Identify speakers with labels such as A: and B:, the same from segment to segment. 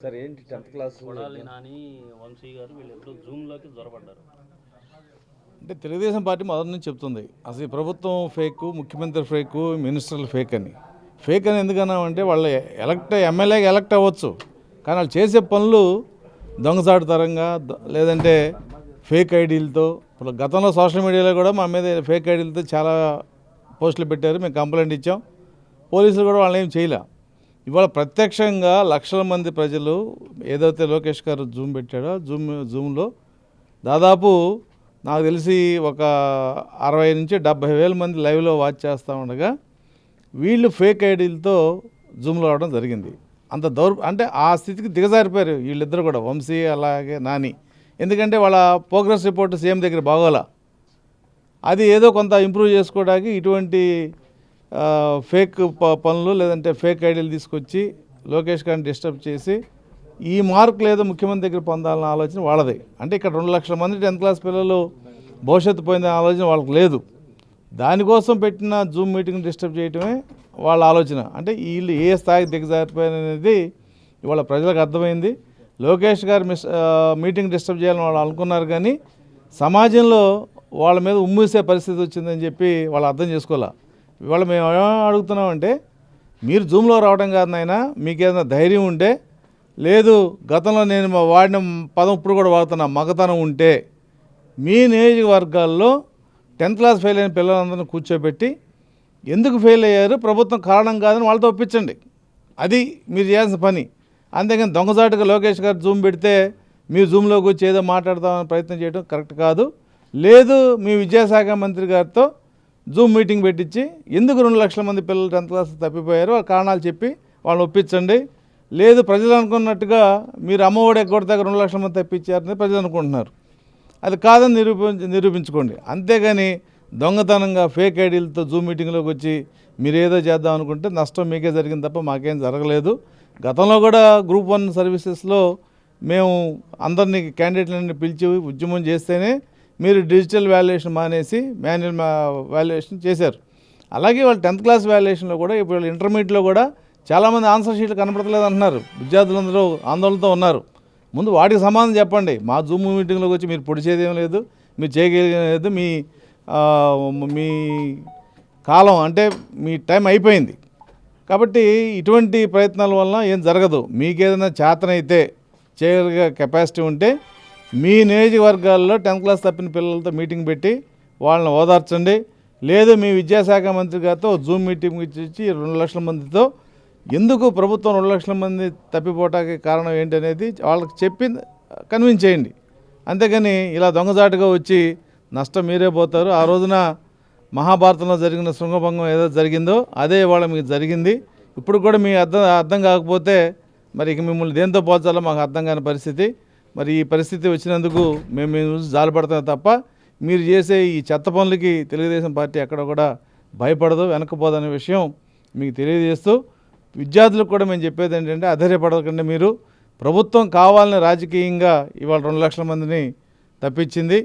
A: Sir ఏంటి tenth class
B: Kodali Nani Vamsi గారు వీళ్ళిద్దరూ జూమ్లోకి జ్వరపడ్డారు
C: అంటే తెలుగుదేశం పార్టీ మొదటి నుంచి చెప్తుంది అసలు ఈ ప్రభుత్వం ఫేక్ ముఖ్యమంత్రి ఫేక్ మినిస్టర్లు ఫేక్ అని. ఫేక్ అని ఎందుకన్నామంటే వాళ్ళు ఎలక్ట్ ఎమ్మెల్యేగా ఎలక్ట్ అవ్వచ్చు కానీ వాళ్ళు చేసే పనులు దొంగసాటుతరంగా ద- లేదంటే ఫేక్ ఐడీలతో ఇప్పుడు గతంలో సోషల్ మీడియాలో కూడా మా మీద ఫేక్ ఐడీలతో చాలా పోస్టులు పెట్టారు మేము కంప్లైంట్ ఇచ్చాం. పోలీసులు కూడా వాళ్ళని ఏం చేయలే. ఇవాళ ప్రత్యక్షంగా లక్షల మంది ప్రజలు ఏదైతే లోకేష్ గారు జూమ్ పెట్టాడో జూమ్ జూమ్లో దాదాపు నాకు తెలిసి ఒక అరవై నుంచి డెబ్భై వేల మంది లైవ్లో వాచ్ చేస్తూ ఉండగా వీళ్ళు ఫేక్ ఐడీలతో జూమ్లో అవడం జరిగింది. అంత దౌర్ అంటే ఆ స్థితికి దిగజారిపోయారు వీళ్ళిద్దరు కూడా వంశీ అలాగే నాని. ఎందుకంటే వాళ్ళ ప్రోగ్రెస్ రిపోర్ట్ సీఎం దగ్గర బాగోలా. అది ఏదో కొంత ఇంప్రూవ్ చేసుకోవడానికి ఇటువంటి ఫేక్ ప- పనులు లేదంటే ఫేక్ ఐడియాలు తీసుకొచ్చి లోకేష్ గారిని డిస్టర్బ్ చేసి ఈ మార్కులు ఏదో ముఖ్యమంత్రి దగ్గర పొందాలన్న ఆలోచన వాళ్ళది. అంటే ఇక్కడ రెండు లక్షల మంది టెన్త్ క్లాస్ పిల్లలు భవిష్యత్తు పోయిందనే ఆలోచన వాళ్ళకి లేదు. దానికోసం పెట్టిన జూమ్ మీటింగ్ డిస్టర్బ్ చేయటమే వాళ్ళ ఆలోచన. అంటే వీళ్ళు ఏ స్థాయికి దిగజారిపోయారనేది ఇవాళ ప్రజలకు అర్థమైంది. లోకేష్ గారు మిస్ మీటింగ్ డిస్టర్బ్ చేయాలని వాళ్ళు అనుకున్నారు కానీ సమాజంలో వాళ్ళ మీద ఉమ్మూసే పరిస్థితి వచ్చిందని చెప్పి వాళ్ళు అర్థం చేసుకోవాలి? ఇవాళ మేము ఏం అడుగుతున్నామంటే మీరు జూమ్లో రావడం కాదు నాయన మీకు ఏదైనా ధైర్యం ఉంటే లేదు గతంలో నేను మా వాడిన పదం ఇప్పుడు కూడా వాడుతున్నా మగతనం ఉంటే మీ నియోజకవర్గాల్లో టెన్త్ క్లాస్ ఫెయిల్ అయిన పిల్లలందరినీ కూర్చోబెట్టి ఎందుకు ఫెయిల్ అయ్యారు ప్రభుత్వం కారణం కాదని వాళ్ళతో ఒప్పించండి. అది మీరు చేయాల్సిన పని. అంతేకాని దొంగజాటుగా లోకేష్ గారు జూమ్ పెడితే మీరు జూమ్లోకి వచ్చి ఏదో మాట్లాడదామని ప్రయత్నం చేయడం కరెక్ట్ కాదు. లేదు మీ విద్యాశాఖ మంత్రి గారితో జూమ్ మీటింగ్ పెట్టించి ఎందుకు రెండు లక్షల మంది పిల్లలు టెన్త్ క్లాస్ తప్పిపోయారో ఆ కారణాలు చెప్పి వాళ్ళని ఒప్పించండి. లేదు ప్రజలు అనుకున్నట్టుగా మీరు అమ్మఒడి ఎగ్గొడతాక రెండు లక్షల మంది తప్పించారని ప్రజలు అనుకుంటున్నారు. అది కాదని నిరూపించ నిరూపించుకోండి. అంతేగాని దొంగతనంగా ఫేక్ ఐడీలతో జూమ్ మీటింగ్లోకి వచ్చి మీరు ఏదో చేద్దాం అనుకుంటే నష్టం మీకే జరిగింది తప్ప మాకేం జరగలేదు. గతంలో కూడా గ్రూప్ వన్ సర్వీసెస్లో మేము అందరినీ క్యాండిడేట్లని పిలిచి ఉద్యమం చేస్తేనే మీరు డిజిటల్ వాల్యుయేషన్ మానేసి మాన్యువల్ వాల్యుయేషన్ చేశారు. అలాగే వాళ్ళు టెన్త్ క్లాస్ వాల్యుయేషన్లో కూడా ఇప్పుడు వాళ్ళు ఇంటర్మీడియట్లో కూడా చాలామంది ఆన్సర్ షీట్లు కనపడతలేదు అంటున్నారు. విద్యార్థులందరూ ఆందోళనతో ఉన్నారు. ముందు వాటికి సమాధానం చెప్పండి. మా జూమ్ మీటింగ్లోకి వచ్చి మీరు పొడిచేది ఏం లేదు మీరు చేయగలిగేది మీ మీ కాలం అంటే మీ టైం అయిపోయింది. కాబట్టి ఇటువంటి ప్రయత్నాల వలన ఏం జరగదు. మీకు ఏదైనా చేతనైతే చేయగలిగే కెపాసిటీ ఉంటే మీ నియోజకవర్గాల్లో టెన్త్ క్లాస్ తప్పిన పిల్లలతో మీటింగ్ పెట్టి వాళ్ళని ఓదార్చండి. లేదు మీ విద్యాశాఖ మంత్రి గారితో జూమ్ మీటింగ్ ఇచ్చి రెండు లక్షల మందితో. ఎందుకు ప్రభుత్వం రెండు లక్షల మంది తప్పిపోవటానికి కారణం ఏంటనేది వాళ్ళకి చెప్పి కన్విన్స్ చేయండి. అంతేగాని ఇలా దొంగజాటుగా వచ్చి నష్టం మీరే పోతారు. ఆ రోజున మహాభారతంలో జరిగిన శృంగభంగం ఏదో జరిగిందో అదే ఇవాళ మీకు జరిగింది. ఇప్పుడు కూడా మీ అర్థం అర్థం కాకపోతే మరి ఇక మిమ్మల్ని దేంతో పోల్చాలో మాకు అర్థం కాని పరిస్థితి. మరి ఈ పరిస్థితి వచ్చినందుకు మేము మీ నుంచి జాలిపడతాం తప్ప మీరు చేసే ఈ చెత్త పనులకి తెలుగుదేశం పార్టీ ఎక్కడ కూడా భయపడదు వెనకపోదనే విషయం మీకు తెలియజేస్తూ విద్యార్థులకు కూడా మేము చెప్పేది ఏంటంటే అధైర్యపడకండి మీరు. ప్రభుత్వం కావాలని రాజకీయంగా ఇవాళ రెండు లక్షల మందిని తప్పించింది.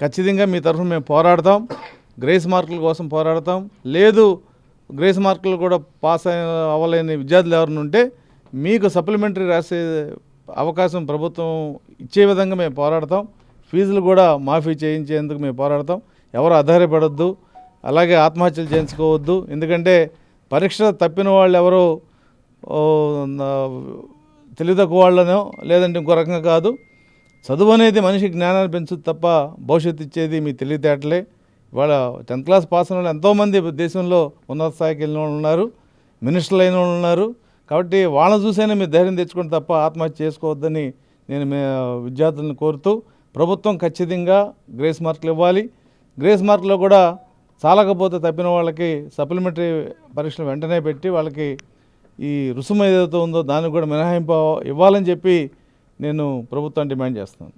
C: ఖచ్చితంగా మీ తరఫున మేము పోరాడతాం. గ్రేస్ మార్కుల కోసం పోరాడతాం. లేదు గ్రేస్ మార్కులు కూడా పాస్ అయిన అవ్వలేని విద్యార్థులు ఎవరిని ఉంటే మీకు సప్లిమెంటరీ రాసే అవకాశం ప్రభుత్వం ఇచ్చే విధంగా మేము పోరాడతాం. ఫీజులు కూడా మాఫీ చేయించేందుకు మేము పోరాడతాం. ఎవరు ఆధారపడద్దు అలాగే ఆత్మహత్యలు చేయించుకోవద్దు. ఎందుకంటే పరీక్ష తప్పిన వాళ్ళు ఎవరు తెలివితక్కువ వాళ్ళనో లేదంటే ఇంకో రకంగా కాదు. చదువు అనేది మనిషి జ్ఞానాన్ని పెంచుతుంది తప్ప భవిష్యత్తు ఇచ్చేది మీ తెలివితేటలే. ఇవాళ టెన్త్ క్లాస్ పాస్ అయిన వాళ్ళు ఎంతోమంది దేశంలో ఉన్నత స్థాయికి వెళ్ళిన వాళ్ళు ఉన్నారు. మినిస్టర్లు అయిన వాళ్ళు ఉన్నారు. కాబట్టి వాళ్ళని చూసైనా మీరు ధైర్యం తెచ్చుకుని తప్ప ఆత్మహత్య చేసుకోవద్దని నేను మే విద్యార్థులను కోరుతూ ప్రభుత్వం ఖచ్చితంగా గ్రేస్ మార్కులు ఇవ్వాలి. గ్రేస్ మార్కులో కూడా చాలకపోతే తప్పిన వాళ్ళకి సప్లిమెంటరీ పరీక్షలు వెంటనే పెట్టి వాళ్ళకి ఈ రుసుము ఏదైతే ఉందో దానికి కూడా మినహాయింపు ఇవ్వాలని చెప్పి నేను ప్రభుత్వం డిమాండ్ చేస్తున్నాను.